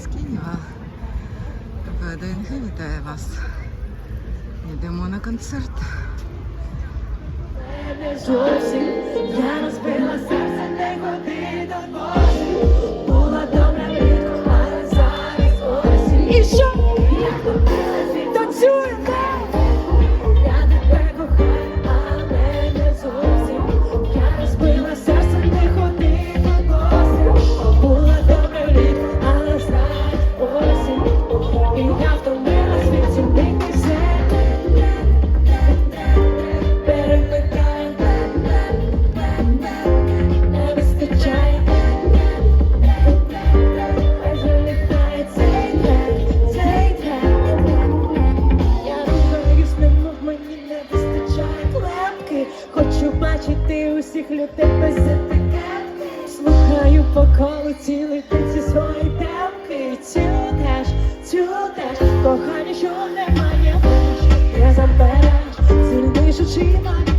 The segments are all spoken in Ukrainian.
з Києва. ВДНГ вітає вас. Йдемо на концерт. Я розбила серце, не ходи до Божі. коли цілий день всі свої темки цю теж кохання, що немає, я забереш, ціль дишучи на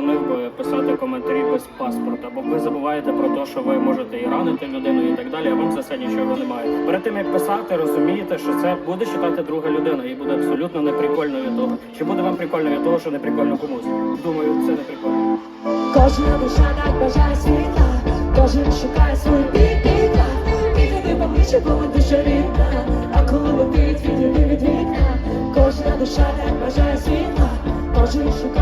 заборонив би писати коментарі без паспорта, бо ви забуваєте про те, що ви можете і ранити людину, і так далі. а Вам за це нічого немає. Перед тим як писати, розумієте, що це буде читати друга людина, і буде абсолютно неприкольно від того. Чи буде вам прикольно від того, що неприкольно комусь? Думаю, це не прикольно. Кожна душа так бажає світла, кожен шукає свою піпіта. Піде не поближче, коли дуже рідна, а коли ви від вікна, кожна душа так бажає світла, кожен шукає.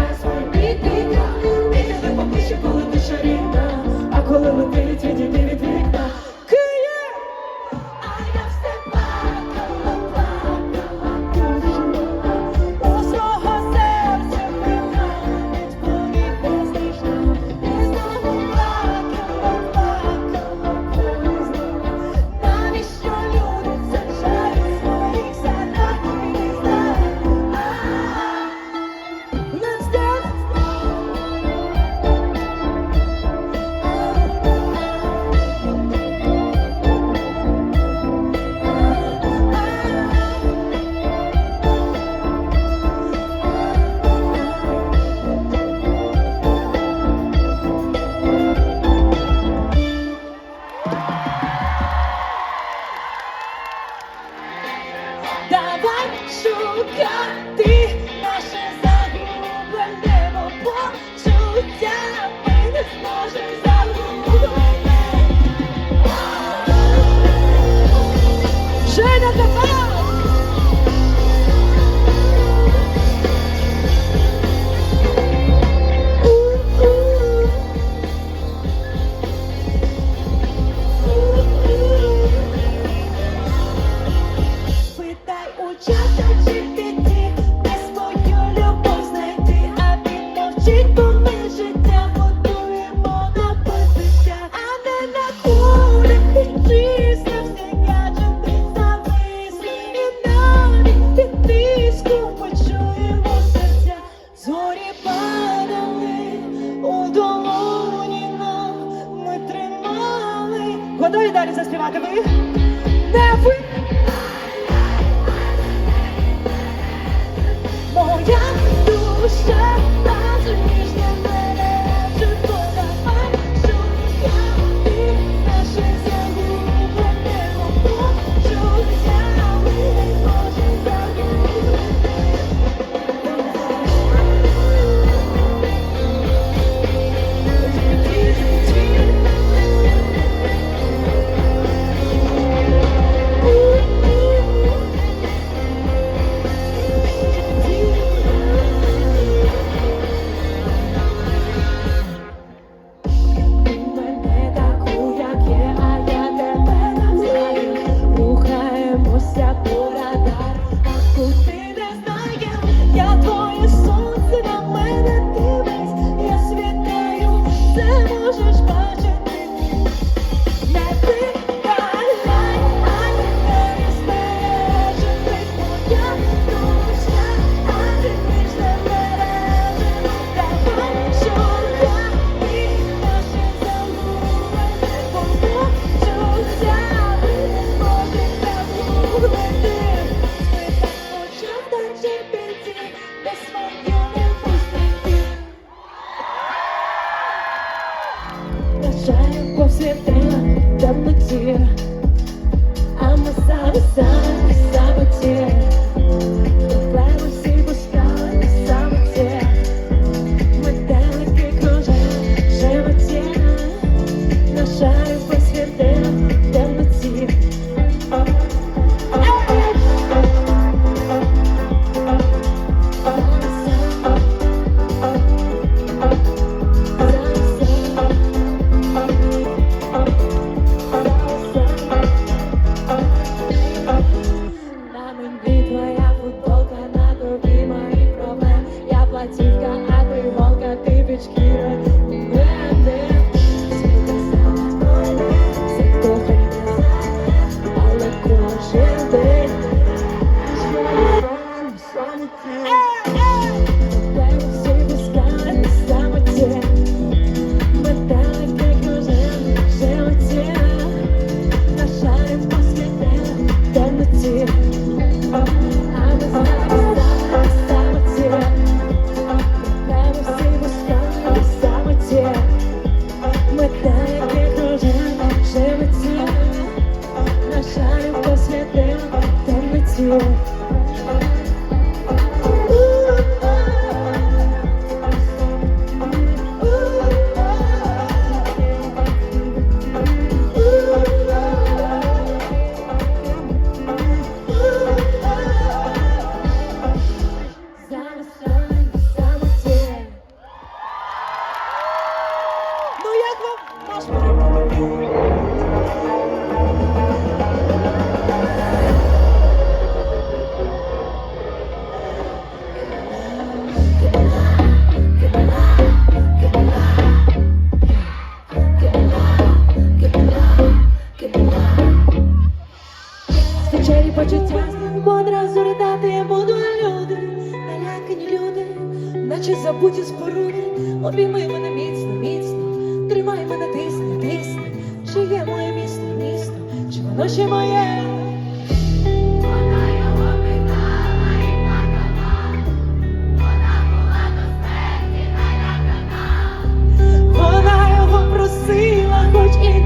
бо одразу ридати буду люди, налякані люди, наче забуті споруди, обійми мене міцно, міцно, тримай мене тисне, тисне, чи є моє місто, місто, чи воно ще моє? Вона його просила, хоч і.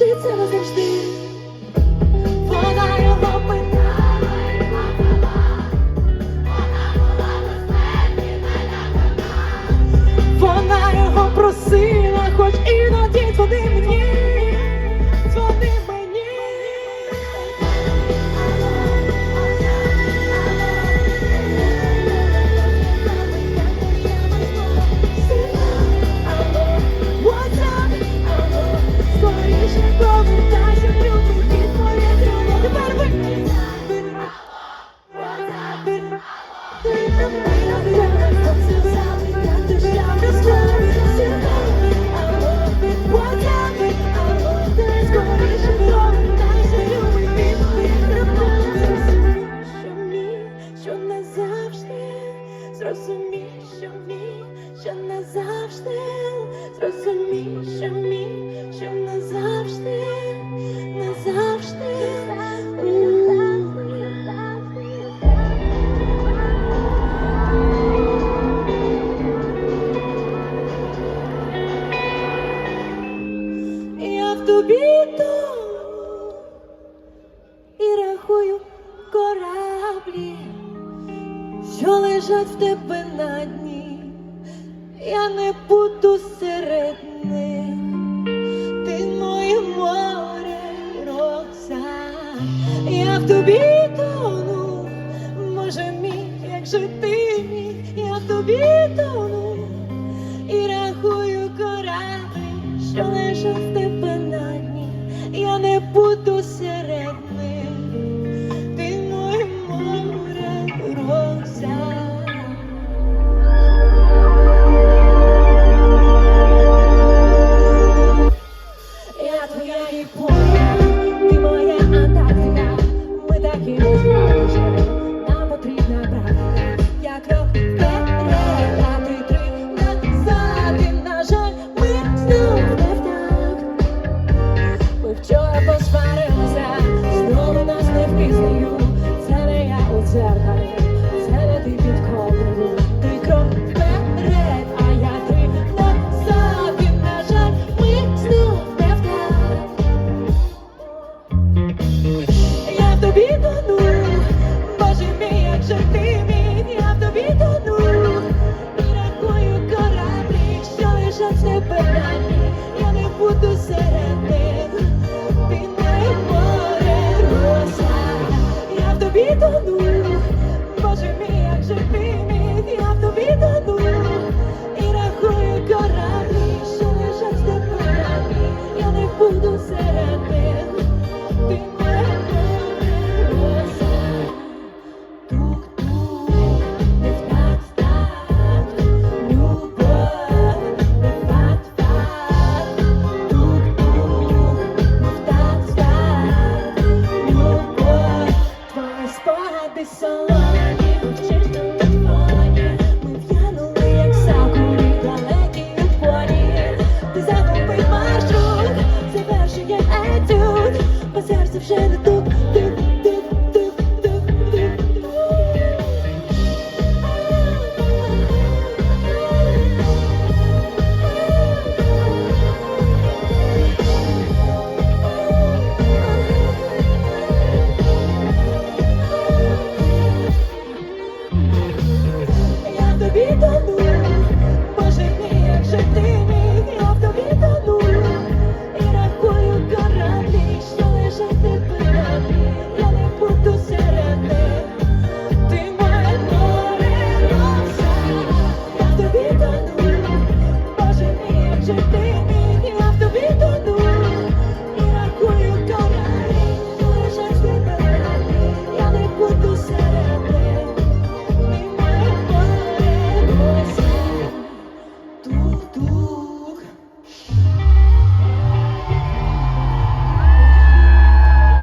вчиться назавжди. тобі тону, може мій, як же ти мій, я тобі тону і рахую кораблі, що лежать. 谁的独